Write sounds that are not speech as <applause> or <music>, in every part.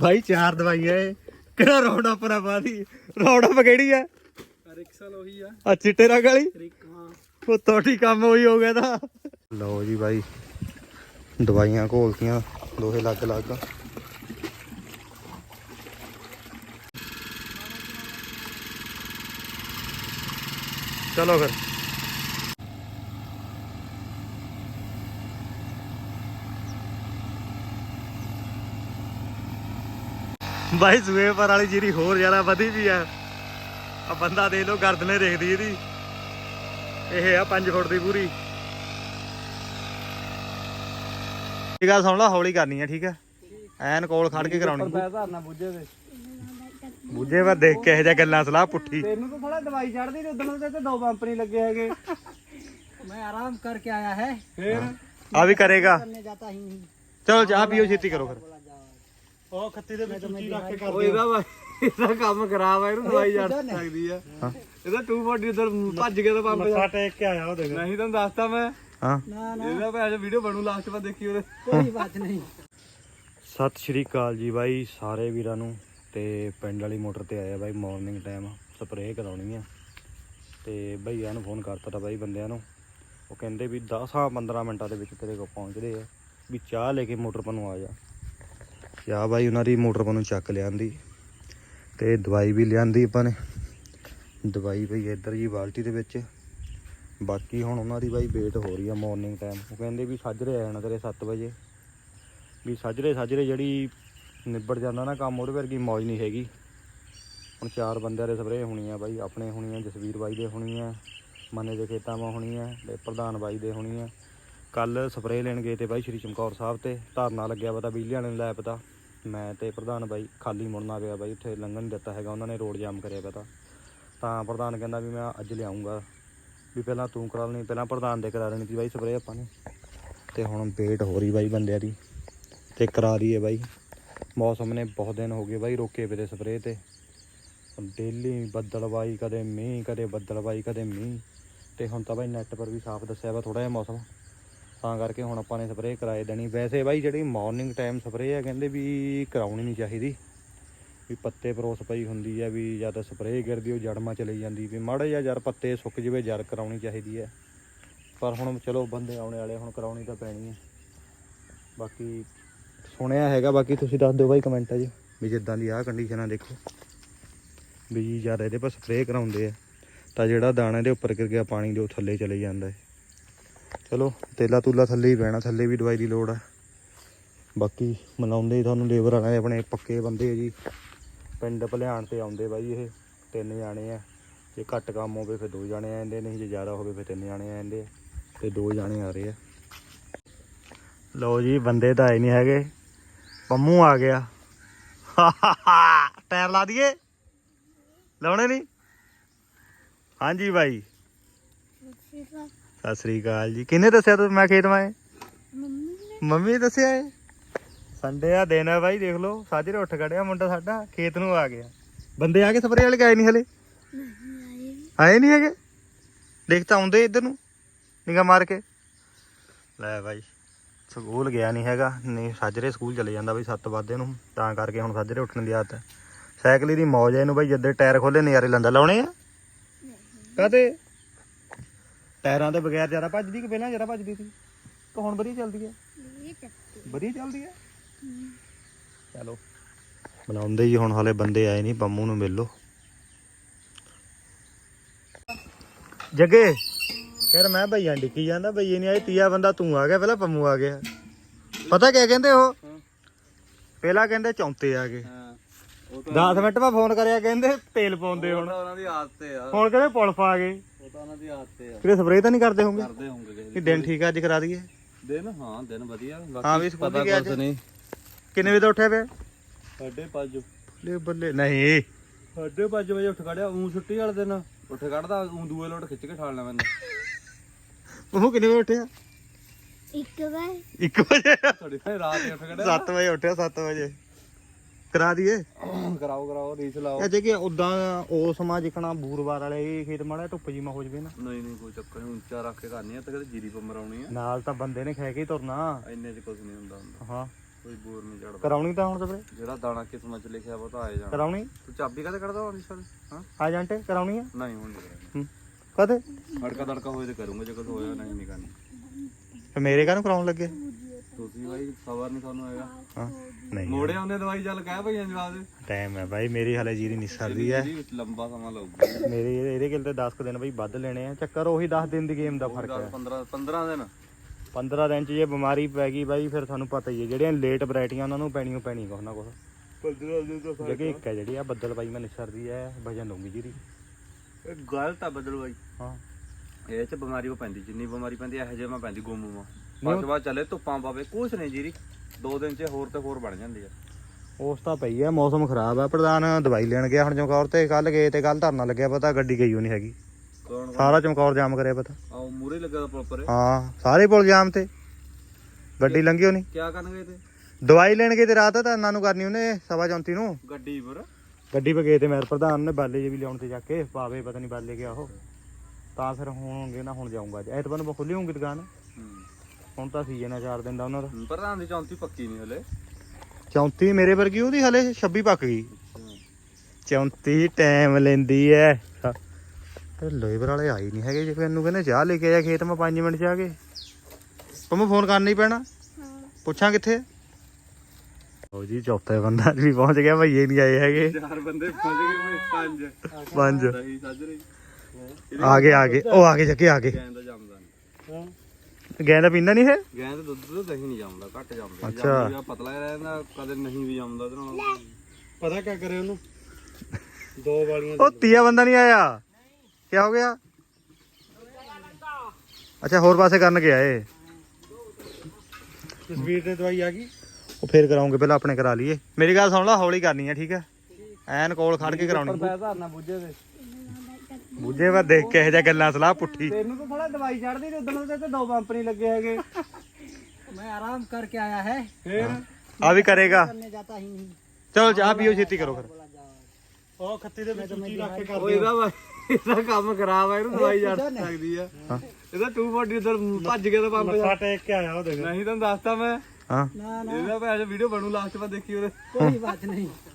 ਭਾਈ ਚਾਰ ਦਵਾਈਆਂ ਏ ਕਿਹੜਾ ਰੌਂਡ ਅਪ ਨਾ ਪਾਦੀ ਰੌਂਡ ਅਪ ਕਿਹੜੀ ਆ? ਰਿਕਸਲ ਉਹੀ ਆ। ਆ ਚਿੱਟੇ ਰੰਗ ਵਾਲੀ? ਰਿਕ ਹਾਂ। ਉਹ ਤੁਹਾਡੀ ਕੰਮ ਉਹੀ ਹੋ ਗਿਆ ਤਾਂ। ਲਓ ਜੀ ਬਾਈ ਦਵਾਈਆਂ ਘੋਲਤੀਆਂ ਦੋਹੇ ਲੱਗ ਲੱਗ। ਚਲੋ ਫਿਰ। ਬਾਈ ਸੂਏ ਪਰ ਵਾਲੀ ਜੀਰੀ ਹੋਰ ਜ਼ਿਆਦਾ ਵਧੀ ਵੀ ਆ। ਆ ਬੰਦਾ ਦੇਖ ਲਓ ਗਰਦਨੇ ਦੇਖਦੀ ਇਹਦੀ। ਇਹ ਆ 5 ਫੁੱਟ ਦੀ ਪੂਰੀ। ਇਹ ਗੱਲ ਸੁਣ ਲਾ ਹੌਲੀ ਕਰਨੀ ਆ ਠੀਕ ਆ? ਐਨ ਕੋਲ ਖੜ ਕੇ ਕਰਾਉਣੀ। ਪੈ ਬੁੱਝੇ ਦੇ। ਦੇਖ ਕੇ ਇਹ ਜਿਹਾ ਗੱਲਾਂ ਸਲਾਹ ਪੁੱਠੀ। ਤੈਨੂੰ ਤਾਂ ਥੋੜਾ ਦਵਾਈ ਛੱਡਦੀ ਤੇ ਉਦੋਂ ਤੇ ਦੋ ਬੰਪ ਨਹੀਂ ਲੱਗੇ ਹੈਗੇ। ਮੈਂ ਆਰਾਮ ਕਰਕੇ ਆਇਆ ਹੈ। ਫੇਰ? ਆ ਵੀ ਕਰੇਗਾ। ਚਲੋ ਚਾਹ ਪੀਓ ਛੇਤੀ ਕਰੋ ਫਿਰ। ਉਹ ਖੱਤੀ ਦੇ ਵਿੱਚ ਉੱਚੀ ਰੱਖ ਕੇ ਓਏ ਕਰਦੇ ਇਹਦਾ ਵਾ- ਇਹਦਾ ਕੰਮ ਖਰਾਬ ਆ ਇਹਨੂੰ ਦਵਾਈ ਜੜ ਸਕਦੀ ਆ। ਇਹਦਾ 240 ਉਧਰ ਭੱਜ ਗਿਆ ਤਾਂ ਪੰਪ ਮੱਥਾ ਟੇਕ ਕੇ ਆਇਆ ਉਹ ਦੇਖ ਨਹੀਂ ਤੁਹਾਨੂੰ ਦੱਸਤਾ ਮੈਂ। ਹਾਂ। ਨਾ ਨਾ। ਇਹਦਾ ਭਾਵੇਂ ਵੀਡੀਓ ਬਣੂ ਲਾਸਟ ਵਾਰ ਦੇਖੀ ਉਹਦੇ। ਕੋਈ ਬਾਤ ਨਹੀਂ। ਸਤਿ ਸ਼੍ਰੀ ਅਕਾਲ ਜੀ ਬਾਈ ਸਾਰੇ ਵੀਰਾਂ ਨੂੰ। ਤੇ ਪਿੰਡ ਵਾਲੀ ਮੋਟਰ ਤੇ ਆਇਆ ਬਾਈ ਮਾਰਨਿੰਗ ਟਾਈਮ ਸਪਰੇਅ ਕਰਾਉਣੀ ਆ। ਤੇ ਭਈਆ ਨੂੰ ਫੋਨ ਕਰਤਾ ਤਾ ਬਾਈ ਬੰਦਿਆਂ ਨੂੰ। ਉਹ ਕਹਿੰਦੇ ਵੀ 10 ਆ 15 ਮਿੰਟਾਂ ਦੇ ਵਿੱਚ ਤੇਰੇ ਕੋਲ ਪਹੁੰਚਦੇ ਆ। ਵੀ ਚਾਹ ਲੈ ਕੇ ਮੋਟਰ ਪਾ ਆ ਜਾ। ਚਾਹ ਬਾਈ ਉਹਨਾਂ ਦੀ ਮੋਟਰ ਪਰ ਨੂੰ ਚੱਕ ਲਿਆਂਦੀ ਤੇ ਦਵਾਈ ਵੀ ਲਿਆਂਦੀ ਆਪਾਂ ਨੇ। ਦਵਾਈ ਪਈ ਇੱਧਰ ਜੀ ਬਾਲਟੀ ਦੇ ਵਿੱਚ। ਬਾਕੀ ਹੁਣ ਉਹਨਾਂ ਦੀ ਬਾਈ ਵੇਟ ਹੋ ਰਹੀ ਆ ਮਾਰਨਿੰਗ ਟਾਈਮ ਉਹ ਕਹਿੰਦੇ ਵੀ ਸਾਜਰੇ ਆ ਜਾਣਾ ਤੇਰੇ 7 ਵਜੇ। ਵੀ ਸਾਜਰੇ ਸਾਜਰੇ ਜਿਹੜੀ ਨਿਬੜ ਜਾਂਦਾ ਨਾ ਕੰਮ ਉਹਦੇ ਵਰਗੀ ਮੌਜ ਨਹੀਂ ਹੈਗੀ। ਹੁਣ ਚਾਰ ਬੰਦਿਆਂ ਦੇ ਸਪਰੇਅ ਹੋਣੀ ਆ ਬਾਈ, ਆਪਣੇ ਹੋਣੀ ਆ, ਜਸਵੀਰ ਬਾਈ ਦੇ ਹੋਣੀ ਆ, ਮਨੇ ਦੇ ਖੇਤਾਂ ਮਾ ਹੋਣੀ ਆ ਤੇ ਪ੍ਰਧਾਨ ਬਾਈ ਦੇ ਹੋਣੀ ਆ। ਕੱਲ ਸਪਰੇਅ ਲੈਣ ਗਏ ਤੇ ਬਾਈ ਸ਼੍ਰੀ ਚਮਕੌਰ ਸਾਹਿਬ ਤੇ। ਧਰਨਾ ਲੱਗਿਆ ਪਤਾ ਬਿਜਲੀ ਵਾਲੇ ਨੂੰ ਲਾਇਆ ਪਤਾ। ਮੈਂ ਤੇ ਪ੍ਰਧਾਨ ਬਾਈ ਖਾਲੀ ਮੁੜਨਾ ਪਿਆ ਬਾਈ, ਉੱਥੇ ਲੰਘਣ ਨਹੀਂ ਦਿੱਤਾ ਹੈਗਾ, ਉਹਨਾਂ ਨੇ ਰੋਡ ਜਾਮ ਕਰਿਆ ਪਤਾ ਤਾਂ। ਪ੍ਰਧਾਨ ਕਹਿੰਦਾ ਵੀ ਮੈਂ ਅੱਜ ਲਿਆਉਂਗਾ। ਵੀ ਪਹਿਲਾਂ ਤੂੰ ਕਰਾ ਲੈਣੀ ਪਹਿਲਾਂ ਪ੍ਰਧਾਨ ਦੇ ਕਰਾ ਲੈਣੀ ਸੀ ਬਾਈ ਸਪਰੇਅ ਆਪਾਂ ਨੇ। ਤੇ ਹੁਣ ਵੇਟ ਹੋ ਰਹੀ ਬਾਈ ਬੰਦਿਆਂ ਦੀ, ਤੇ ਕਰਾ ਰਹੀ ਹੈ ਬਾਈ। ਮੌਸਮ ਨੇ ਬਹੁਤ ਦਿਨ ਹੋ ਗਏ ਬਾਈ ਰੋਕੇ ਪਏ ਤੇ ਸਪਰੇਅ ਤੇ। ਡੇਲੀ ਬੱਦਲ ਬਾਈ, ਕਦੇ ਮੀਂਹ, ਕਦੇ ਬੱਦਲ ਬਾਈ, ਕਦੇ ਮੀਂਹ। ਤੇ ਹੁਣ ਤਾਂ ਬਾਈ ਨੈਟ ਪਰ ਵੀ ਸਾਫ਼ ਦੱਸਿਆ ਵਾ ਥੋੜਾ ਜਿਹਾ ਮੌਸਮ। ਤਾਂ ਕਰਕੇ ਹੁਣ ਆਪਾਂ ਨੇ ਸਪਰੇਅ ਕਰਾਏ ਦੇਣੀ। ਵੈਸੇ ਬਾਈ ਜਿਹੜੀ ਮਾਰਨਿੰਗ ਟਾਈਮ ਸਪਰੇਅ ਆ, ਕਹਿੰਦੇ ਵੀ ਕਰਾਉਣੀ ਨਹੀਂ ਚਾਹੀਦੀ। ਵੀ ਪੱਤੇ ਪਰੋਸ ਪਈ ਹੁੰਦੀ ਹੈ ਵੀ ਜਦ ਸਪਰੇਅ ਗਿਰਦੀ, ਉਹ ਜੜਮਾਂ ਚਲੀ ਜਾਂਦੀ। ਵੀ ਮਾੜਾ ਜਿਹਾ ਜਰ ਪੱਤੇ ਸੁੱਕ ਜਵੇ ਜਰ ਕਰਾਉਣੀ ਚਾਹੀਦੀ ਹੈ ਪਰ ਹੁਣ ਚਲੋ ਬੰਦੇ ਆਉਣੇ ਵਾਲੇ, ਹੁਣ ਕਰਾਉਣੀ ਤਾਂ ਪੈਣੀ ਹੈ ਬਾਕੀ ਸੁਣਿਆ ਹੈਗਾ, ਬਾਕੀ ਤੁਸੀਂ ਦੱਸ ਦਿਓ ਬਾਈ ਕਮੈਂਟਾਂ 'ਚ ਵੀ ਜਿੱਦਾਂ ਦੀ ਆਹ ਕੰਡੀਸ਼ਨ ਆ, ਦੇਖੋ। ਵੀ ਜ਼ਿਆਦਾ ਇਹਦੇ ਪਰ ਸਪਰੇਅ ਕਰਾਉਂਦੇ ਆ। ਤਾਂ ਜਿਹੜਾ ਦਾਣੇ ਦੇ ਉੱਪਰ ਗਿਰ ਗਿਆ, ਪਾਣੀ ਦੇ ਉਹ ਥੱਲੇ ਚਲੇ ਜਾਂਦਾ ਹੈ ਚਲੋ, ਤੇਲਾ ਤੂਲਾ ਥੱਲੇ ਹੀ ਪੈਣਾ ਥੱਲੇ ਵੀ ਦਵਾਈ ਦੀ ਲੋੜ ਆ। ਬਾਕੀ ਮਨਾਉਂਦੇ ਤੁਹਾਨੂੰ ਲੇਬਰ ਵਾਲੇ ਆਪਣੇ ਪੱਕੇ ਬੰਦੇ ਆ ਜੀ। ਪਿੰਡ ਭਲਿਆਣ ਤੇ ਆਉਂਦੇ ਬਾਈ ਇਹ, ਤਿੰਨ ਜਾਣੇ ਆ। ਜੇ ਘੱਟ ਕੰਮ ਹੋਵੇ ਫਿਰ ਦੋ ਜਾਣੇ ਆ ਜਾਂਦੇ, ਨਹੀਂ ਜੇ ਜ਼ਿਆਦਾ ਹੋਵੇ ਫਿਰ ਤਿੰਨ ਜਾਣੇ ਆ ਜਾਂਦੇ ਆ। ਤੇ ਦੋ ਜਾਣੇ ਆ ਰਹੇ ਆ। ਲਓ ਜੀ, ਬੰਦੇ ਤਾਂ ਆਏ ਨਹੀਂ ਹੈਗੇ। ਪੰਮੂ ਆ ਗਿਆ। <laughs> ਟਾਇਰ ਲਾ ਦਈਏ। ਲਾਉਣੇ ਨਹੀਂ? ਹਾਂਜੀ ਬਾਈ। ਸਤਿ ਸ੍ਰੀ ਅਕਾਲ ਜੀ। ਕਿਹਨੇ ਦੱਸਿਆ ਤੂੰ ਮੈਂ ਖੇਤ ਮਾਏ ਮੰਮੀ ਨੇ। ਦੱਸਿਆ ਏ। ਸੰਡੇ ਆ ਦਿਨ ਆ ਬਾਈ ਦੇਖ ਲਓ। ਸਾਜਰੇ ਉੱਠ ਖੜਿਆ ਮੁੰਡਾ ਸਾਡਾ ਖੇਤ ਨੂੰ ਆ ਗਿਆ। ਬੰਦੇ ਆ ਕੇ ਸਪਰੇ ਵਾਲੇ ਗਏ ਨਹੀਂ ਹਲੇ? ਆਏ ਨਹੀਂ ਹੈਗੇ? ਦੇਖ ਤਾਂ ਆਉਂਦੇ ਇੱਧਰ ਨੂੰ ਨਿਗਾ ਮਾਰ ਕੇ। ਲੈ ਬਾਈ ਸਕੂਲ ਗਿਆ ਨਹੀਂ ਹੈਗਾ। ਨਹੀਂ ਸਾਜਰੇ ਸਕੂਲ ਚਲੇ ਜਾਂਦਾ ਬਾਈ 7 ਵਜੇ ਨੂੰ। ਤਾਂ ਕਰਕੇ ਹੁਣ ਸਾਜਰੇ ਉੱਠਣ ਦੀ ਆਦਤ ਹੈ। ਸਾਈਕਲ ਦੀ ਮੌਜ ਹੈ ਇਹਨੂੰ ਬਾਈ ਜਦ ਟਾਇਰ ਖੋਲੇ ਨਜ਼ਾਰੇ ਲੈਂਦਾ। ਲਾਉਣੇ ਆ? ਕਾਤੇ ਟਾਇਰਾਂ ਦੇ ਬਗੈਰ ਜ਼ਿਆਦਾ ਭੱਜਦੀ ਕਿ ਪਹਿਲਾਂ ਜ਼ਿਆਦਾ ਭੱਜਦੀ ਸੀ? ਤਾਂ ਹੁਣ ਵਧੀਆ ਚੱਲਦੀ ਹੈ। ਵਧੀਆ ਚੱਲਦੀ ਹੈ। ਚਲੋ। ਬਣਾਉਂਦੇ ਜੀ ਹੁਣ ਹਾਲੇ ਬੰਦੇ ਆਏ ਨਹੀਂ ਪੰਮੂ ਨੂੰ ਮਿਲ ਲੋ ਜੱਗੇ ਯਾਰ ਮੈਂ ਭਈਆਂ ਡਿੱਕੀ ਜਾਂਦਾ ਭਈਏ ਨਹੀਂ ਆਏ ਤੀਆ ਬੰਦਾ ਤੂੰ ਆ ਗਿਆ ਪਹਿਲਾਂ ਪੰਮੂ ਆ ਗਿਆ। ਪਤਾ ਕਿਆ ਕਹਿੰਦੇ ਉਹ? ਪਹਿਲਾਂ ਕਹਿੰਦੇ ਚੌਂਤੇ ਆ ਗਏ। ਹਾਂ ਉਹ ਤਾਂ 10 ਮਿੰਟ ਬਾਅਦ ਫੋਨ ਕਰਿਆ ਕਹਿੰਦੇ ਤੇਲ ਪਾਉਂਦੇ ਹੁਣ। ਉਹਨਾਂ ਦੀ ਆਦਤ ਆ ਹੁਣ ਕਹਿੰਦੇ ਪੁਲਿਸ ਆ ਗਏ। ਉਹ ਤਾਂ ਉਹਨਾਂ ਦੀ ਆਦਤ ਆ। ਕਿਤੇ ਸਪਰੇਅ ਤਾਂ ਨਹੀਂ ਕਰਦੇ ਹੋਗੇ ਕਰਦੇ ਹੋਣਗੇ ਕਿਸੇ ਕਿ ਦਿਨ ਠੀਕ ਆ ਅੱਜ ਕਰਾ ਦਈਏ? ਦਿਨ ਹਾਂ ਦਿਨ ਵਧੀਆ। ਹਾਂ ਵੀ ਸਕੂਲ ਪਤਾ ਵੀ ਗਿਆ ਕੁਛ ਅੱਜ। ਨਹੀਂ। ਕਿੰਨੇ ਵਜੇ ਦਾ ਉੱਠਿਆ ਪਿਆ? ਸਾਢੇ ਪੰਜ। ਲੈ ਬੱਲੇ ਨਹੀਂ। ਸਾਢੇ ਪੰਜ ਵਜੇ ਉੱਠ ਖੜਿਆ ਉਂ ਛੁੱਟੀ ਵਾਲੇ ਦਿਨ। ਉੱਠ ਖੜਦਾ ਉਂ ਦੂਏ ਲੋਟ ਖਿੱਚ ਕੇ ਠਾਲਣਾ ਮੈਨੂੰ ਉਹ ਕਿੰਨੇ ਵਜੇ ਉੱਠਿਆ? ਇੱਕ ਵਾਰ 1 ਵਜੇ? ਥੋੜੀ ਭਾਈ ਰਾਤ ਹੀ ਉੱਠ ਖੜਿਆ। 7 ਵਜੇ ਉੱਠਿਆ 7 ਵਜੇ। ਕਰਾ ਦਈਏ? ਕਰਾਓ ਕਰਾਓ ਰੀਸ ਲਾਓ। ਇਹ ਜੇ ਕਿ ਉਦਾਂ ਉਹ ਸਮਾਂ ਜਿਕਣਾ ਬੂਰਵਾਰ ਵਾਲੇ ਇਹ ਖੇਤ ਮਾੜਾ ਧੁੱਪ ਜੀ ਮਾ ਹੋ ਜਵੇ ਨਾ। ਨਹੀਂ ਨਹੀਂ ਕੋਈ ਚੱਕਰ ਨਹੀਂ ਉੱਚਾ ਰੱਖ ਕੇ ਕਰਨੀ ਆ ਤੇ ਕਦੇ ਜੀਰੀ ਪੰਮਰਾਉਣੀ ਆ। ਨਾਲ ਤਾਂ ਬੰਦੇ ਨੇ ਖੈ ਕੇ ਹੀ ਤੁਰਨਾ। ਇੰਨੇ ਚ ਕੁਝ ਨਹੀਂ ਹੁੰਦਾ ਹੁੰਦਾ। ਹਾਂ। ਕੋਈ ਬੋਰ ਨਹੀਂ ਚੜਦਾ। ਕਰਾਉਣੀ ਤਾਂ ਹੁਣ ਸਪਰੇ ਜਿਹੜਾ ਦਾਣਾ ਕਿਸਮਤ ਚ ਲਿਖਿਆ ਵਾ ਤਾਂ ਆਏ ਜਾਣਾ। ਕਰਾਉਣੀ? ਤੂੰ ਚਾਬੀ ਕਦੇ ਕੱਢਦਾ ਹੁੰਦੀ ਸਰ ਹਾਂ? ਆ ਜਾਂਟੇ ਕਰਾਉਣੀ ਆ? ਨਹੀਂ ਹੁਣ ਨਹੀਂ। ਕਦੇ ਹੜਕਾ ਤੜਕਾ ਹੋਏ ਤੇ ਕਰੂੰਗਾ ਜੇ ਕੁਝ ਹੋਇਆ ਨਹੀਂ ਨਹੀਂ। ਕਰਨੀ ਤੇ ਮੇਰੇ ਕਾਹਨੂੰ ਕਰਾਉਣ ਲੱਗੇ? ਤੁਸੀਂ ਬਾਈ ਸਬਰ ਨਹੀਂ ਤੁਹਾਨੂੰ ਹੈਗਾ। ਹਾਂ ਨਹੀਂ ਮੋੜੇ ਆਉਂਦੇ ਦਵਾਈ ਚੱਲ ਕਹਿ ਭਈਆਂ ਜਵਾਬ। ਦੇ ਟਾਈਮ ਹੈ ਬਾਈ ਮੇਰੀ ਹਲੇ ਜੀਰੀ ਨਹੀਂ ਸਰਦੀ ਹੈ। ਇਹਦੀ ਲੰਬਾ ਸਮਾਂ ਲੱਗੂਗਾ ਮੇਰੇ ਇਹਦੇ ਗਿਲ ਤੇ 10 ਕੁ ਦਿਨ ਬਈ ਵੱਧ ਲੈਣੇ ਆ। ਚੱਕਰ ਉਹੀ 10 ਦਿਨ ਦੀ ਗੇਮ ਦਾ ਫ਼ਰਕ ਹੈ। 15 15 ਦਿਨ। 15 ਦਿਨ ਚ ਜੇ ਬਿਮਾਰੀ ਪੈ ਗਈ ਬਾਈ ਫਿਰ ਤੁਹਾਨੂੰ ਪਤਾ ਹੀ ਹੈ। ਜਿਹੜੀਆਂ ਲੇਟ ਵੈਰਾਈਟੀਆਂ ਉਹਨਾਂ ਨੂੰ ਪੈਣੀਆਂ ਪੈਣੀ ਕੁਛ ਨਾ ਕੁਛ। 15 ਦਿਨ ਤਾਂ ਜਗੇ ਇੱਕ ਹੈ ਜਿਹੜੀ ਆ ਬੱਦਲ ਬਾਈ ਮੈਂ ਨਿਸਰਦੀ ਹੈ ਵਜਨ ਲਊਂਗੀ ਜੀਰੀ। ਇਹ ਗਲਤ ਆ ਬਦਲ ਬਾਈ। ਹਾਂ। ਇਹ ਚ ਬਿਮਾਰੀ ਉਹ ਪੈਂਦੀ ਜਿੰਨੀ ਬਿਮਾਰੀ ਪੈਂਦੀ ਇਹੋ ਜਿਹਾ ਮੈਂ ਪੈਂਦੀ ਗੁੰਮੂ ਮਾ ਬਾਅਦ ਚੱਲੇ ਧੁੱਪਾਂ ਪਾਵੇ ਕੁਛ ਨਹੀਂ ਜੀਰੀ। ਦੋ ਦਿਨ ਚ ਹੋਰ ਤੇ ਹੋਰ ਬਣ ਜਾਂਦੀ ਆ। ਉਸ ਤਾਂ ਪਈ ਹੈ ਮੌਸਮ ਖਰਾਬ ਆ। ਪ੍ਰਧਾਨ ਦਵਾਈ ਲੈਣ ਗਿਆ ਹੁਣ ਚਮਕੌਰ ਤੇ ਕੱਲ ਗਏ ਤੇ ਕੱਲ ਧਰਨਾ ਲੱਗਿਆ ਪਤਾ ਗੱਡੀ ਗਈ ਹੋ ਨਹੀਂ ਹੈਗੀ। ਕੌਣ ਸਾਰਾ ਚਮਕੌਰ ਜਾਮ ਕਰਿਆ ਪਤਾ। ਆ ਮੂਰੇ ਲੱਗਾ ਪ੍ਰੋਪਰ ਹਾਂ ਸਾਰੇ ਪੁਲ ਜਾਮ ਤੇ। ਗੱਡੀ ਲੰਘੀ ਹੋਣੀ। ਕਿਆ ਕਰਨਗੇ ਤੇ? ਦਵਾਈ ਲੈਣ ਗਏ ਤੇ ਰਾਤ ਧਰਨਾ ਨੂੰ ਕਰਨੀ ਉਹਨੇ ਸਵਾ 34 ਨੂੰ। ਗੱਡੀ ਪਰ। ਗੱਡੀ 'ਤੇ ਗਏ ਤੇ ਮੇਰ ਪ੍ਰਧਾਨ ਨੇ ਬਾਲੇ ਜੇ ਵੀ ਲਿਆਉਣ ਤੇ ਜਾ ਕੇ ਪਾਵੇ ਪਤਾ ਨਹੀਂ ਬਾਲੇ ਗਿਆ ਉਹ। ਤਾਂ ਫਿਰ ਹੋਣਗੇ ਨਾ ਹੁਣ ਜਾਊਂਗਾ ਐਤਵਾਰ ਨੂੰ ਖੁੱਲੀ ਹੋਊਗੀ ਦੁਕਾਨ। ਹੁਣ ਤਾਂ ਸੀਜ਼ਨ ਆ ਚਾਰ ਦਿਨ ਦਾ ਉਹਨਾਂ ਦਾ। ਪ੍ਰਧਾਨ ਦੀ ਚੌਂਤੀ ਪੱਕੀ ਨਹੀਂ ਹਲੇ। 34 ਮੇਰੇ ਵਰਗੀ ਉਹਦੀ ਹਲੇ 26 ਪੱਕ ਗਈ। 34 ਟਾਈਮ ਲੈਂਦੀ ਐ। ਤੇ ਲੇਬਰ ਵਾਲੇ ਆਈ ਨਹੀਂ ਹੈਗੇ ਜੇ ਮੈਨੂੰ ਕਹਿੰਦੇ ਚਾਹ ਲੈ ਕੇ ਆ ਖੇਤ ਮੈਂ 5 ਮਿੰਟ ਚ ਆ ਗਏ ਪੰਮਾ ਫੋਨ ਕਰਨਾ ਹੀ ਪੈਣਾ। ਪੁੱਛਾਂ ਕਿੱਥੇ? ਉਹ ਜੀ ਚੌਥੇ ਬੰਦਾ ਵੀ ਪਹੁੰਚ ਗਿਆ ਭਈਏ ਨਹੀਂ ਆਏ ਹੈਗੇ। ਚਾਰ ਬੰਦੇ ਪਹੁੰਚ ਗਏ ਪੰਜ। ਪੰਜ। ਦਹੀਂ ਸੱਜ ਰਹੀ। ਆ ਗਏ ਆ ਗਏ। ਉਹ ਆ ਗਏ ਜੱਗੇ ਆ ਗਏ। ਗੈਂ ਦਾ ਪੀਂਦਾ ਨਹੀਂ ਇਹ? ਗੈਂ ਦੇ ਦੁੱਧ ਤੋਂ ਦਹੀਂ ਨਹੀਂ ਜੰਮਦਾ ਘੱਟ ਜੰਮਦਾ। ਅੱਛਾ। ਜੰਮਦੀ ਆ, ਪਤਲਾ ਜਿਹਾ ਰਹਿੰਦਾ ਕਦੇ ਨਹੀਂ ਵੀ ਜੰਮਦਾ ਇਹਦੇ ਨਾਲ। ਪਤਾ ਕਿਆ ਕਰੇ ਉਹਨੂੰ? ਦੋ ਵਾਲੀਆਂ ਉਹ ਤੀਆ ਬੰਦਾ ਨਹੀਂ ਆਇਆ? ਕੀ ਹੋ ਗਿਆ? ਅੱਛਾ ਹੋਰ ਪਾਸੇ ਕਰਨ ਗਿਆ ਏ ਤਸਵੀਰ ਤੇ ਦਵਾਈ ਆ ਗਈ। ਉਹ ਫੇਰ ਕਰਾਉਂਗੇ ਪਹਿਲਾਂ ਆਪਣੇ ਕਰਾ ਲਈਏ। ਮੇਰੀ ਗੱਲ ਸੁਣ ਲਾ ਹੌਲੀ ਕਰਨੀ ਆ ਠੀਕ ਹੈ? ਐਨ ਕੋਲ ਖੜ ਕੇ ਕਰਾਉਣੀ। ਪੈਸਾ ਨਾ ਬੁੱਝੇ ਦੇ ਬੁੱਝੇ ਵਾ ਦੇਖ ਕੇ ਇਹ ਜਿਹਾ ਗੱਲਾਂ ਸਲਾਹ ਪੁੱਠੀ ਤੈਨੂੰ ਤਾਂ ਥੋੜਾ ਦਵਾਈ ਚੜਦੀ ਤੇ ਉਦੋਂ ਤੇ ਦੋ ਪੰਪ ਨਹੀਂ ਲੱਗੇ ਹੈਗੇ मैं आराम करके आया है ਫੇਰ ਆ ਵੀ ਕਰੇਗਾ करने जाता ही नहीं ਚਲੋ ਚਾਹ ਪੀਓ ਛੇਤੀ ਕਰੋ ਫਿਰ ਉਹ ਖੱਤੀ ਦੇ ਵਿੱਚ ਉੱਚੀ ਰੱਖ ਕੇ ਉਹ ਇਹਦਾ ਵਾ- ਇਹਦਾ ਕੰਮ ਖਰਾਬ ਆ ਇਹਨੂੰ ਦਵਾਈ ਚੜ ਸਕਦੀ ਆ ਇਹਦਾ 240 ਉਧਰ ਭੱਜ ਗਿਆ ਤਾਂ ਪੰਪ ਮੱਥਾ ਟੇਕ ਕੇ ਆਇਆ ਉਹ ਦੇਖ ਨਹੀਂ ਤੁਹਾਨੂੰ ਦੱਸਤਾ ਮੈਂ ਹਾਂ ਨਾ ਇਹਦਾ ਭੈਣ ਵੀਡੀਓ ਬਣੂ ਲਾਸਟ ਵਾਰ ਦੇਖੀ ਉਹਦੇ कोई बात नहीं